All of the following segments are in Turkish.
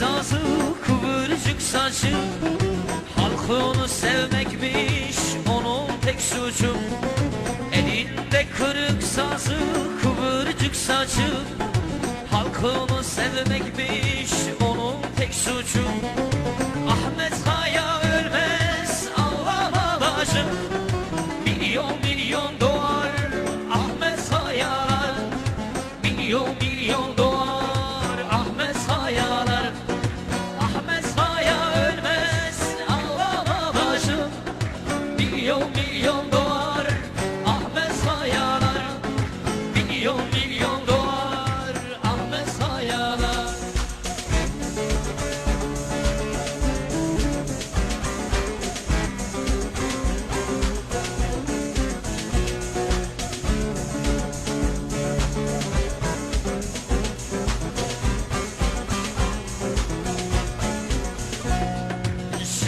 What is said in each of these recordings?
sazı kıvırcık saçı. Halkı onu sevmekmiş onun tek suçu. Elinde kırık sazı kıvırcık saçı. Halkı onu sevmekmiş onun tek suçu. Ahmet Kaya ölmez Allah alacım Milyon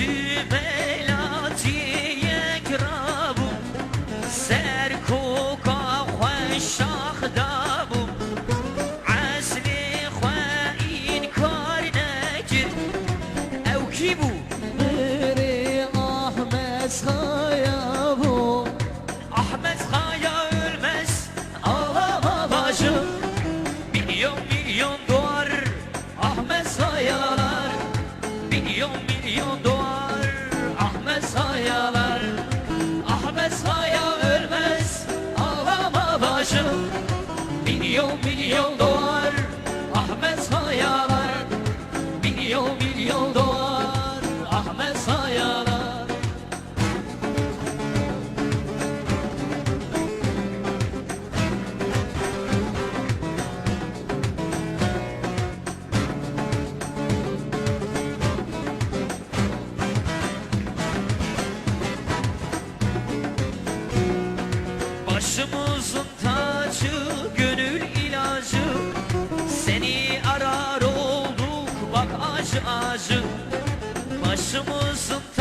Cübelati yekrabu sen bir yol doğar. Ahmet hayalar Bir yol bir yol doğar. Ahmet hayalar Başımızın tacı acı acı Başımızın